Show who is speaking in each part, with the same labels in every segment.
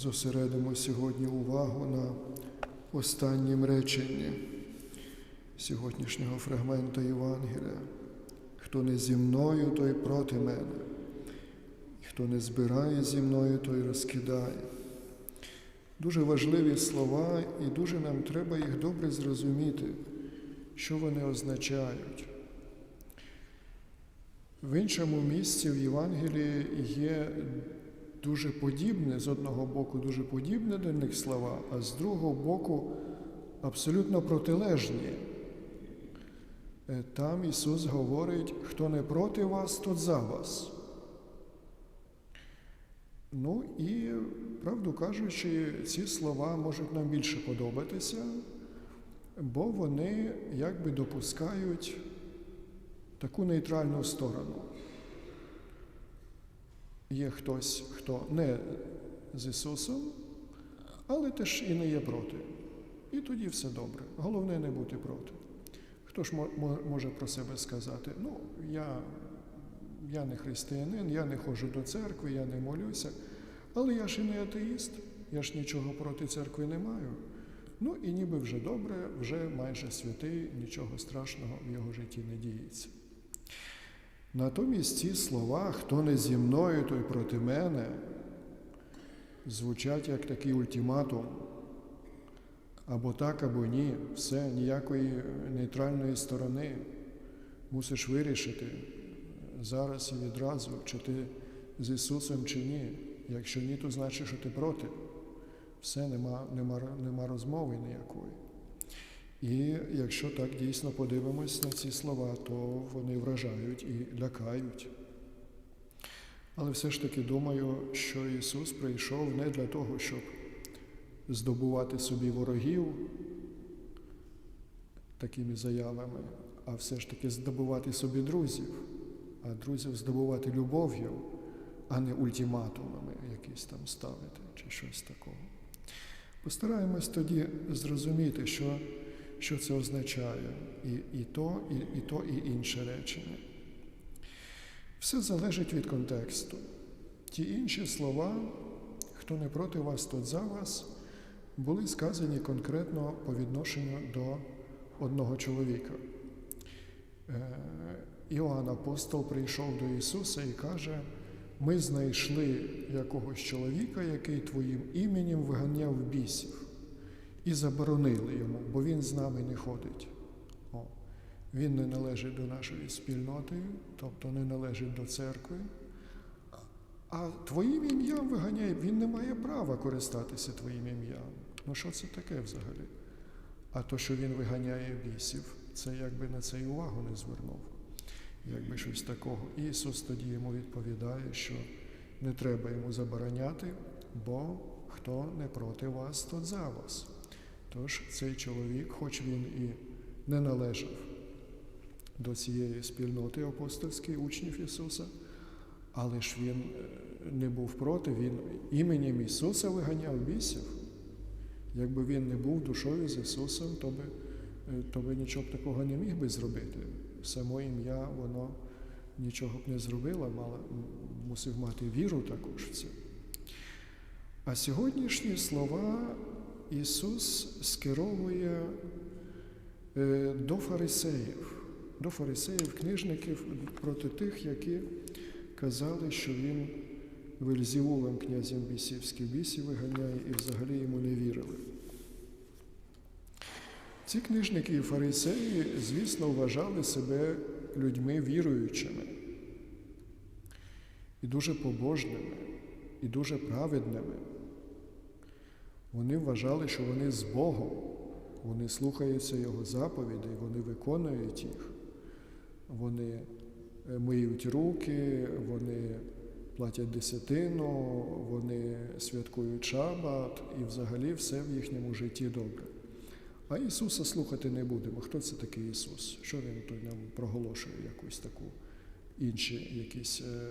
Speaker 1: зосередимо сьогодні увагу на останнім реченні сьогоднішнього фрагмента Євангелія. Хто не зі мною, той проти мене. Хто не збирає зі мною, той розкидає. Дуже важливі слова, і дуже нам треба їх добре зрозуміти, що вони означають. В іншому місці в Євангелії є дуже подібне, з одного боку, дуже подібне до них слова, а з другого боку абсолютно протилежні. Е, Там Ісус говорить, хто не проти вас, тот за вас. Ну і, правду кажучи, ці слова можуть нам більше подобатися, бо вони якби допускають таку нейтральну сторону. Є хтось, хто не з Ісусом, але теж і не є проти. І тоді все добре. Головне не бути проти. Хто ж мо- мо- може про себе сказати? Ну, я, я не християнин, я не ходжу до церкви, я не молюся, але я ж і не атеїст, я ж нічого проти церкви не маю. Ну і ніби вже добре, вже майже святий, нічого страшного в його житті не діється. Натомість ці слова, хто не зі мною, той проти мене, звучать як такий ультиматум. Або так, або ні. Все, ніякої нейтральної сторони. Мусиш вирішити зараз і відразу, чи ти з Ісусом, чи ні. Якщо ні, то значить, що ти проти. Все, нема, нема, нема розмови ніякої. І якщо так дійсно подивимось на ці слова, то вони вражають і лякають. Але все ж таки думаю, що Ісус прийшов не для того, щоб здобувати собі ворогів такими заявами, а все ж таки здобувати собі друзів, а друзів здобувати любов'ю, а не ультиматумами якісь там ставити чи щось такого. Постараємось тоді зрозуміти, що, що це означає, і, і, то, і, і то, і інше речення. Все залежить від контексту. Ті інші слова, хто не проти вас, тот за вас, були сказані конкретно по відношенню до одного чоловіка. Е, Іоанн Апостол прийшов до Ісуса і каже: ми знайшли якогось чоловіка, який твоїм іменем виганяв бісів, і заборонили йому, бо він з нами не ходить. О, він не належить до нашої спільноти, тобто не належить до церкви. А твоїм ім'ям виганяє, він не має права користатися твоїм ім'ям. Ну що це таке взагалі? А то, що він виганяє бісів, це якби на це й увагу не звернув. Якби щось такого. Ісус тоді йому відповідає, що не треба йому забороняти, бо хто не проти вас, тот за вас. Тож цей чоловік, хоч він і не належав до цієї спільноти апостольської учнів Ісуса, але ж він е, не був проти, він іменем Ісуса виганяв бісів. Якби він не був душою з Ісусом, то би, е, то би нічого б такого не міг би зробити. Само ім'я, воно нічого б не зробило, мало, мусив мати віру також в це. А сьогоднішні слова Ісус скеровує е, до фарисеїв, до фарисеїв, книжників проти тих, які казали, що він Вельзівулем князем бісівських бісів виганяє і взагалі йому не вірили. Ці книжники і фарисеї, звісно, вважали себе людьми віруючими і дуже побожними, і дуже праведними. Вони вважали, що вони з Богом, вони слухаються Його заповідей, вони виконують їх, вони е, миють руки, вони платять десятину, вони святкують шабат і взагалі все в їхньому житті добре. А Ісуса слухати не будемо. Хто це такий Ісус? Що Він тут нам проголошує якусь таку інші якісь е,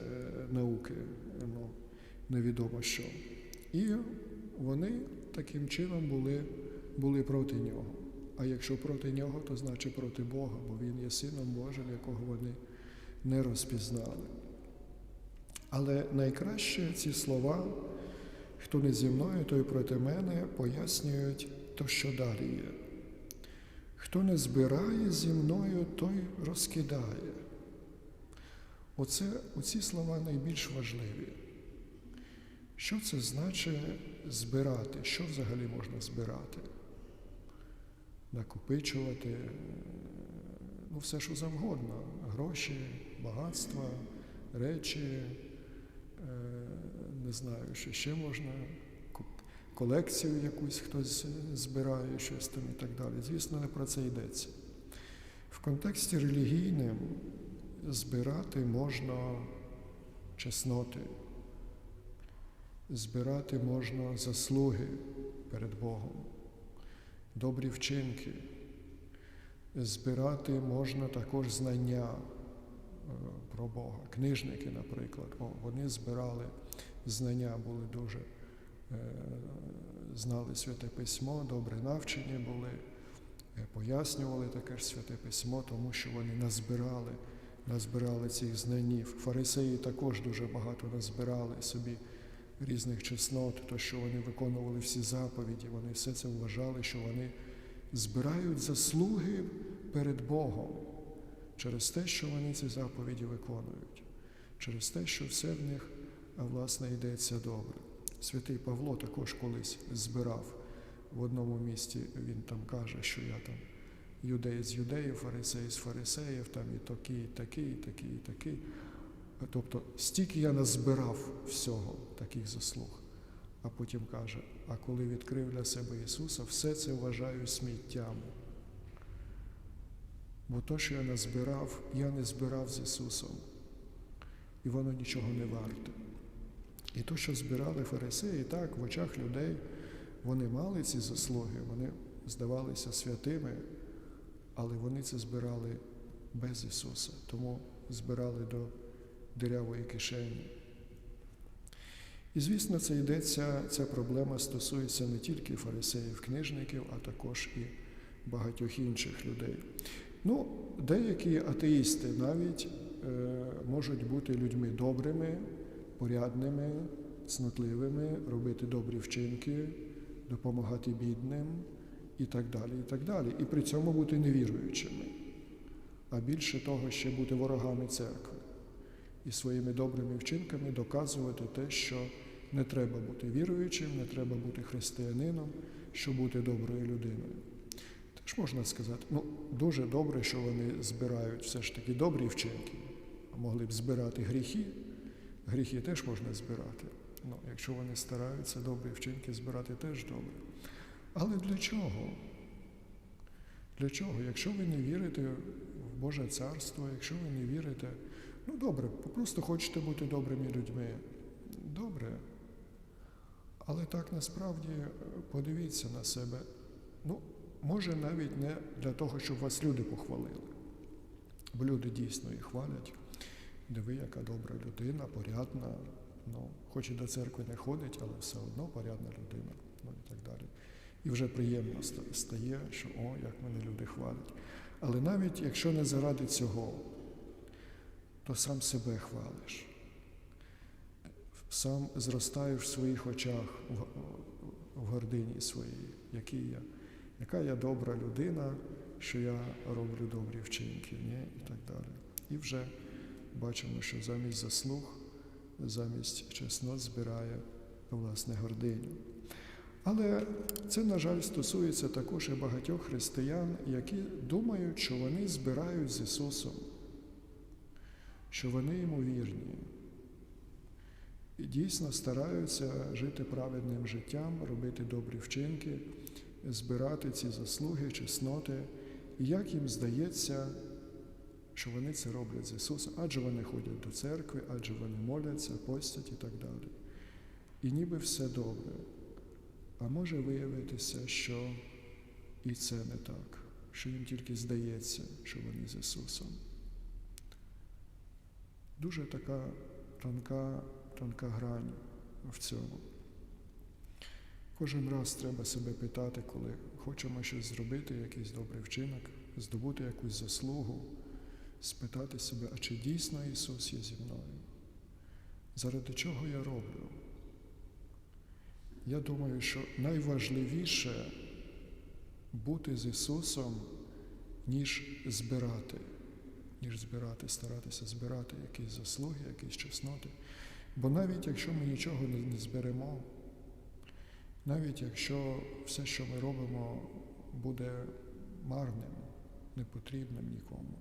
Speaker 1: науки, ну, невідомо що. І вони таким чином були, були проти нього. А якщо проти нього, то значить проти Бога, бо Він є Сином Божим, якого вони не розпізнали. Але найкраще ці слова Хто не зі мною, той проти мене пояснюють то, що далі є. Хто не збирає зі мною, той розкидає. Оце, оці слова найбільш важливі. Що це значить збирати? Що взагалі можна збирати? Накопичувати, ну все, що завгодно. Гроші, багатства, речі, е, не знаю, що ще можна, колекцію якусь хтось збирає, щось там і так далі. Звісно, не про це йдеться. В контексті релігійним збирати можна чесноти, збирати можна заслуги перед Богом, добрі вчинки, збирати можна також знання е, про Бога. Книжники, наприклад, вони збирали знання, були дуже е, знали святе письмо, добре навчені були, е, пояснювали таке ж святе письмо, тому що вони назбирали, назбирали цих знанів. Фарисеї також дуже багато назбирали собі різних чеснот, то що вони виконували всі заповіді, вони все це вважали, що вони збирають заслуги перед Богом через те, що вони ці заповіді виконують, через те, що все в них власне йдеться добре. Святий Павло також колись збирав в одному місті, він там каже, що я там юдей з юдеїв, фарисей з фарисеїв, там і такий, і такий, і такий, і такий. Тобто стільки я назбирав всього таких заслуг. А потім каже: а коли відкрив для себе Ісуса, все це вважаю сміттям. Бо то, що я назбирав, я не збирав з Ісусом, і воно нічого не варте. І то, що збирали фарисеї, так, в очах людей вони мали ці заслуги, вони здавалися святими, але вони це збирали без Ісуса, тому збирали до дирявої кишені. І, звісно, це йдеться, ця проблема стосується не тільки фарисеїв, книжників, а також і багатьох інших людей. Ну, деякі атеїсти навіть е, можуть бути людьми добрими, порядними, цнотливими, робити добрі вчинки, допомагати бідним і так далі. І так далі. І при цьому бути невіруючими, а більше того, ще бути ворогами церкви і своїми добрими вчинками доказувати те, що не треба бути віруючим, не треба бути християнином, щоб бути доброю людиною. Теж можна сказати, ну дуже добре, що вони збирають все ж таки добрі вчинки, а могли б збирати гріхи. Гріхи теж можна збирати. Ну, якщо вони стараються добрі вчинки збирати, теж добре. Але для чого? Для чого? Якщо ви не вірите в Боже Царство, якщо ви не вірите, ну добре, просто хочете бути добрими людьми. Добре. Але так насправді е, подивіться на себе. Ну, може навіть не для того, щоб вас люди похвалили. Бо люди дійсно їх хвалять. Диви, яка добра людина, порядна. Ну, хоч і до церкви не ходить, але все одно порядна людина, ну і так далі. І вже приємно стає, що о, як мене люди хвалять. Але навіть якщо не заради цього, то сам себе хвалиш. Сам зростаєш в своїх очах в, гордині своїй, який я, яка я добра людина, що я роблю добрі вчинки, ні? і так далі. І вже бачимо, що замість заслуг, замість чеснот збирає власне гординю. Але це, на жаль, стосується також і багатьох християн, які думають, що вони збирають з Ісусом, що вони йому вірні. І дійсно стараються жити праведним життям, робити добрі вчинки, збирати ці заслуги, чесноти. І як їм здається, що вони це роблять з Ісусом, адже вони ходять до церкви, адже вони моляться, постять і так далі. І ніби все добре. А може виявитися, що і це не так, що їм тільки здається, що вони з Ісусом. Дуже така тонка, тонка грань в цьому. Кожен раз треба себе питати, коли хочемо щось зробити, якийсь добрий вчинок, здобути якусь заслугу, спитати себе, а чи дійсно Ісус є зі мною? Заради чого я роблю? я думаю, що найважливіше бути з Ісусом, ніж збирати, ніж збирати, старатися збирати якісь заслуги, якісь чесноти. Бо навіть якщо ми нічого не зберемо, навіть якщо все, що ми робимо, буде марним, непотрібним нікому.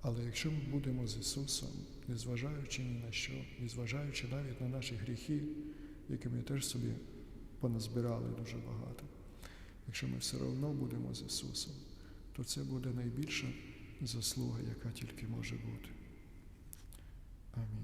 Speaker 1: Але якщо ми будемо з Ісусом, незважаючи ні на що, незважаючи навіть на наші гріхи, які ми теж собі поназбирали дуже багато, якщо ми все одно будемо з Ісусом, то це буде найбільша заслуга, яка тільки може бути. Амінь.